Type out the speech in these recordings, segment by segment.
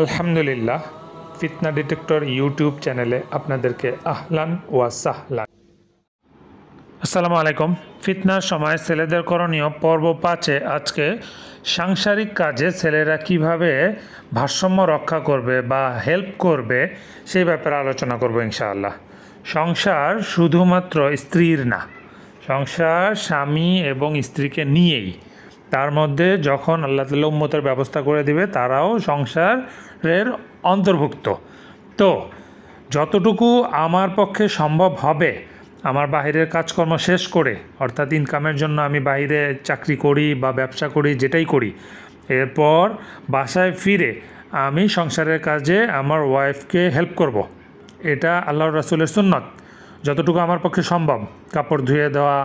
আলহামদুলিল্লাহ, ফিতনা detector YouTube চ্যানেলে আপনাদেরকে আহলান ওয়া সাহলান। আসসালামু আলাইকুম। ফিতনার সময় ছেলেদের করণীয় পর্ব পাঁচে আজকে সাংসারিক কাজে ছেলেরা কীভাবে ভারসাম্য রক্ষা করবে বা হেল্প করবে সেই ব্যাপারে আলোচনা করব ইনশাআল্লাহ। সংসার শুধুমাত্র স্ত্রীর না, সংসার স্বামী এবং স্ত্রীকে নিয়েই তার মধ্যে যখন আল্লাহ তালা উম্মতের ব্যবস্থা করে দিবে, তারাও সংসারের অন্তর্ভুক্ত তো, যতটুকু আমার পক্ষে সম্ভব হবে, আমার বাইরের কাজকর্ম শেষ করে, অর্থাৎ ইনকামের জন্য আমি বাইরে চাকরি করি বা ব্যবসা করি, যেটাই করি, এরপর বাসায় ফিরে আমি সংসারের কাজে আমার ওয়াইফকে হেল্প করব। এটা আল্লাহ রাসুলের সুন্নত যতটুকু আমার পক্ষে সম্ভব, কাপড় ধুয়ে দেওয়া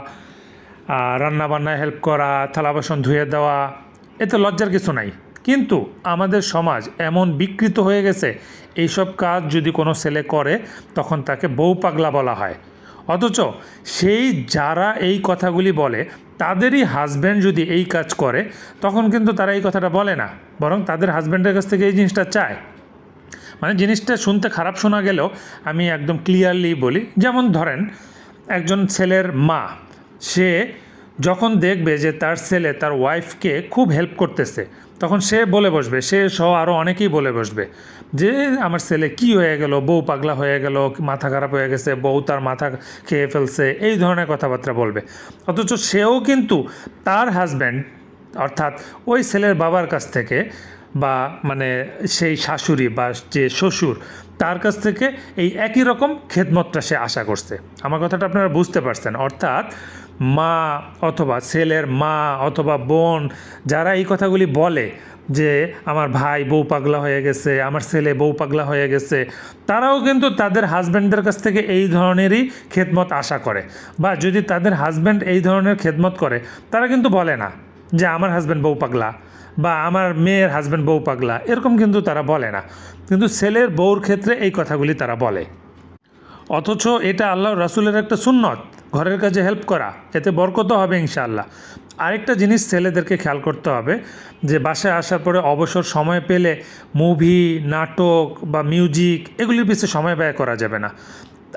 রান্না বান্নায় হেল্প করা, থালা বাসন ধুয়ে দেওয়া, এতে লজ্জার কিছু নাই। কিন্তু আমাদের সমাজ এমন বিকৃত হয়ে গেছে, এইসব কাজ যদি কোনো ছেলে করে, তখন তাকে বউ পাগলা বলা হয়। অথচ সেই যারা এই কথাগুলি বলে, তাদেরই হাজব্যান্ড যদি এই কাজ করে, তখন কিন্তু তারা এই কথাটা বলে না, বরং তাদের হাজব্যান্ডের কাছ থেকে এই জিনিসটা চায়। মানে জিনিসটা শুনতে খারাপ শোনা গেলেও আমি একদম ক্লিয়ারলি বলি, যেমন ধরেন, একজন ছেলের মা সে যখন দেখবে যে তার ছেলে তার ওয়াইফকে খুব হেল্প করতেছে, তখন সে বলে বসবে, সে সহ আরও অনেকেই বলে বসবে যে, আমার ছেলে কি হয়ে গেল? বউ পাগলা হয়ে গেল, মাথা খারাপ হয়ে গেছে, বউ তার মাথা খেয়ে ফেলছে, এই ধরনের কথাবার্তা বলবে। অথচ সেও কিন্তু তার হাজব্যান্ড অর্থাৎ ওই ছেলের বাবার কাছ থেকে বা মানে সেই শাশুড়ি বা যে শ্বশুর, তার কাছ থেকে এই একই রকম খেদমতটা সে আশা করছে। আমার কথাটা আপনারা বুঝতে পারছেন। অর্থাৎ মা অথবা ছেলের মা অথবা বোন যারা এই কথাগুলি বলে যে আমার ভাই বউ পাগলা হয়ে গেছে, আমার ছেলে বউ পাগলা হয়ে গেছে, তারাও কিন্তু তাদের হাজব্যান্ডদের কাছ থেকে এই ধরনেরই খেদমত আশা করে। বা যদি তাদের হাজব্যান্ড এই ধরনের খেদমত করে, তারা কিন্তু বলে না যে আমার হাজব্যান্ড বউ পাগলা। বা আমার মেয়ের হাজব্যান্ড বউ পাগলা, এরকম কিন্তু তারা বলে না। কিন্তু ছেলের বউর ক্ষেত্রে এই কথাগুলি তারা বলে। অথচ এটা আল্লাহ রাসুলের একটা সুন্নত, ঘরের কাজে হেল্প করা, এতে বরকত হবে ইনশাআল্লাহ। আরেকটা জিনিস ছেলেদেরকে খেয়াল করতে হবে, যে বাসায় আসার পরে অবসর সময় পেলে মুভি নাটক বা মিউজিক এগুলির পিছিয়ে সময় ব্যয় করা যাবে না।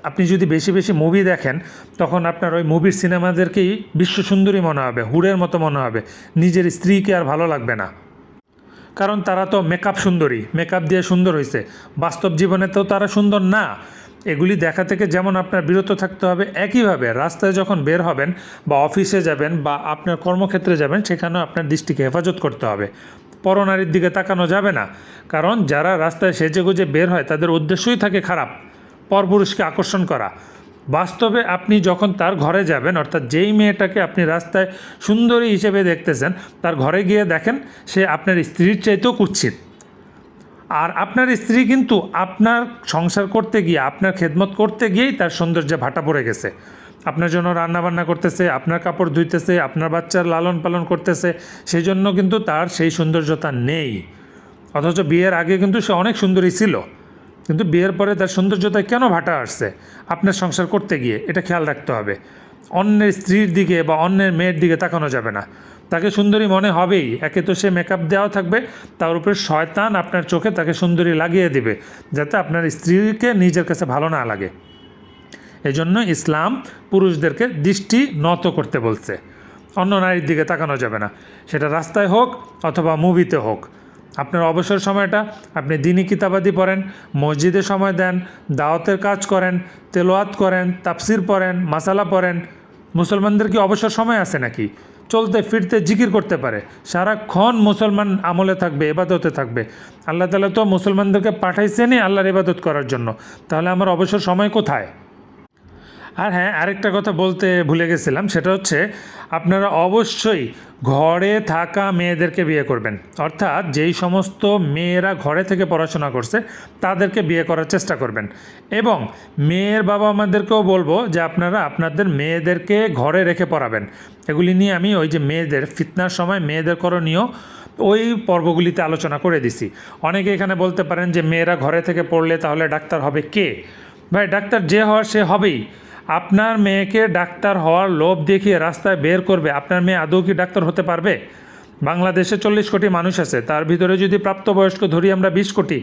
আপনি যদি বেশি বেশি মুভি দেখেন, তখন আপনার ওই মুভির সিনেমাদেরকেই বিশ্ব সুন্দরী মনে হবে হুড়ের মতো মনে হবে। নিজের স্ত্রীকে আর ভালো লাগবে না। কারণ তারা তো মেকআপ সুন্দরী মেকআপ দিয়ে সুন্দর হয়েছে বাস্তব জীবনে তো তারা সুন্দর না। এগুলি দেখা থেকে যেমন আপনার বিরত থাকতে হবে, একইভাবে রাস্তায় যখন বের হবেন বা অফিসে যাবেন বা আপনার কর্মক্ষেত্রে যাবেন, সেখানেও আপনার দৃষ্টিকে হেফাজত করতে হবে। পরনারীর দিকে তাকানো যাবে না। কারণ যারা রাস্তায় সেজে গুজে বের হয়, তাদের উদ্দেশ্যই থাকে খারাপ। পরপুরুষকে আকর্ষণ করা। বাস্তবে আপনি যখন তার ঘরে যাবেন, অর্থাৎ যেই মেয়েটাকে আপনি রাস্তায় সুন্দরী হিসেবে দেখতেছেন, তার ঘরে গিয়ে দেখেন সে আপনার স্ত্রীর চাইতেও কুৎসিত। আর আপনার স্ত্রী কিন্তু আপনার সংসার করতে গিয়ে, আপনার খেদমত করতে গিয়েই তার সৌন্দর্যে ভাটা পড়ে গেছে। আপনার জন্য রান্না বান্না করতেছে, আপনার কাপড় ধুইতেছে, আপনার বাচ্চার লালন পালন করতেছে সেই জন্য কিন্তু তার সেই সৌন্দর্যতা নেই। অথচ বিয়ের আগে কিন্তু সে অনেক সুন্দরী ছিল। কিন্তু বিয়ের পরে তার সৌন্দর্যতায় কেন ভাটা আসছে? আপনার সংসার করতে গিয়ে এটা খেয়াল রাখতে হবে। অন্যের স্ত্রীর দিকে বা অন্যের মেয়ের দিকে তাকানো যাবে না। তাকে সুন্দরী মনে হবেই। একে তো সে মেকআপ দেওয়া থাকবে, তার উপরে শয়তান আপনার চোখে তাকে সুন্দরী লাগিয়ে দিবে, যাতে আপনার স্ত্রীকে নিজের কাছে ভালো না লাগে। এই জন্য ইসলাম পুরুষদেরকে দৃষ্টি নত করতে বলছে। অন্য নারীর দিকে তাকানো যাবে না। সেটা রাস্তায় হোক অথবা মুভিতে হোক। আপনার অবসর সময়টা আপনি দিনই কিতাবাদি পড়েন, মসজিদে সময় দেন, দাওয়াতের কাজ করেন, তেলোয়াত করেন, তাফসির পড়েন, মাসালা পড়েন। মুসলমানদের কি অবসর সময় আছে নাকি? চলতে ফিরতে জিকির করতে পারে। সারাক্ষণ মুসলমান আমলে থাকবে, এবাদতে থাকবে। আল্লাহ তালা তো মুসলমানদেরকে পাঠাইছেনই আল্লাহর ইবাদত করার জন্য। তাহলে আমার অবসর সময় কোথায়? আর হ্যাঁ আরেকটা কথা বলতে ভুলে গেছিলাম, সেটা হচ্ছে আপনারা অবশ্যই ঘরে থাকা মেয়েদেরকে বিয়ে করবেন। অর্থাৎ যেই সমস্ত মেয়েরা ঘরে থেকে পড়াশোনা করছে, তাদেরকে বিয়ে করার চেষ্টা করবেন। এবং মেয়ের বাবা মাদেরকেও বলব যে আপনারা আপনাদের মেয়েদেরকে ঘরে রেখে পড়াবেন। এগুলি নিয়ে আমি ওই যে মেয়েদের ফিতনার সময় মেয়েদের করণীয়, ওই পর্বগুলিতে আলোচনা করে দিছি। অনেকে এখানে বলতে পারেন যে মেয়েরা ঘরে থেকে পড়লে তাহলে ডাক্তার হবে কে? ভাই, ডাক্তার যে হওয়ার সে হবেই। আপনার মেয়েকে ডাক্তার হওয়ার লোভ দেখিয়ে রাস্তায় বের করবে, আপনার মেয়ে আদৌ কি ডাক্তার হতে পারবে? বাংলাদেশে চল্লিশ কোটি মানুষ আছে, তার ভিতরে যদি প্রাপ্তবয়স্ক ধরি আমরা বিশ কোটি,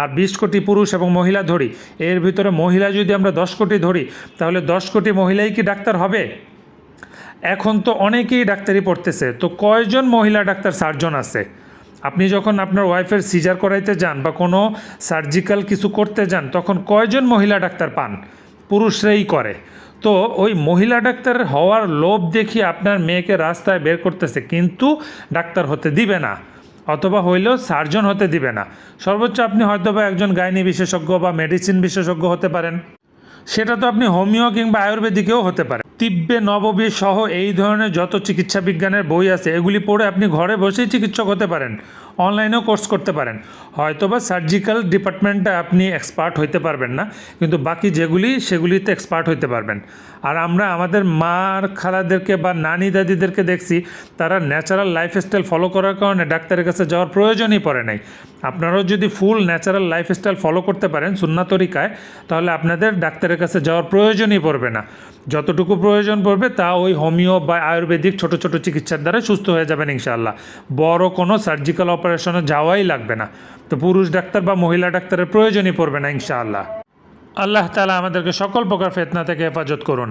আর বিশ কোটি পুরুষ এবং মহিলা ধরি, এর ভিতরে মহিলা যদি আমরা দশ কোটি ধরি, তাহলে দশ কোটি মহিলাই কি ডাক্তার হবে? এখন তো অনেকেই ডাক্তারি পড়তেছে, তো কয়জন মহিলা ডাক্তার সার্জন আছে? আপনি যখন আপনার ওয়াইফের সিজার করাইতে যান বা কোনো সার্জিক্যাল কিছু করতে যান, তখন কয়জন মহিলা ডাক্তার পান? পুরুষরাই করে। তো ওই মহিলা ডাক্তার হওয়ার লোভ দেখিয়ে আপনার মেয়েকে রাস্তায় বের করতেছে, কিন্তু ডাক্তার হতে দিবে না, অথবা হইলেও সার্জন হতে দিবে না। সর্বোচ্চ আপনি হয়তোবা একজন গাইনি বিশেষজ্ঞ বা মেডিসিন বিশেষজ্ঞ হতে পারেন। সেটা তো আপনি হোমিও কিংবা আয়ুর্বেদিকেও হতে পারেন। তিব্বে নববী সহ এই ধরনের যত চিকিৎসা বিজ্ঞানের বই আছে, এগুলি পড়ে আপনি ঘরে বসেই চিকিৎসক হতে পারেন, অনলাইনেও কোর্স করতে পারেন। হয়তোবা সার্জিক্যাল ডিপার্টমেন্টে আপনি এক্সপার্ট হইতে পারবেন না, কিন্তু বাকি যেগুলি, সেগুলিতে এক্সপার্ট হইতে পারবেন। আর আমরা আমাদের মার খালাদেরকে বা নানি দাদিদেরকে দেখছি, তারা ন্যাচারাল লাইফস্টাইল ফলো করার কারণে ডাক্তারের কাছে যাওয়ার প্রয়োজনই পড়ে নাই। আপনারাও যদি ফুল ন্যাচারাল লাইফস্টাইল ফলো করতে পারেন সুন্না তরিকায় তাহলে আপনাদের ডাক্তারের কাছে যাওয়ার প্রয়োজনই পড়বে না। যতটুকু প্রয়োজন পড়বে, তা ওই হোমিও বা আয়ুর্বেদিক ছোট ছোট চিকিৎসার দ্বারা সুস্থ হয়ে যাবেন ইনশাআল্লাহ। বড় কোনো সার্জিক্যাল অপারেশনে যাওয়াই লাগবে না। তো পুরুষ ডাক্তার বা মহিলা ডাক্তারের প্রয়োজনই পড়বে না, ইনশাআল্লাহ। আল্লাহ তালা আমাদেরকে সকল প্রকার ফেতনা থেকে হেফাজত করুন।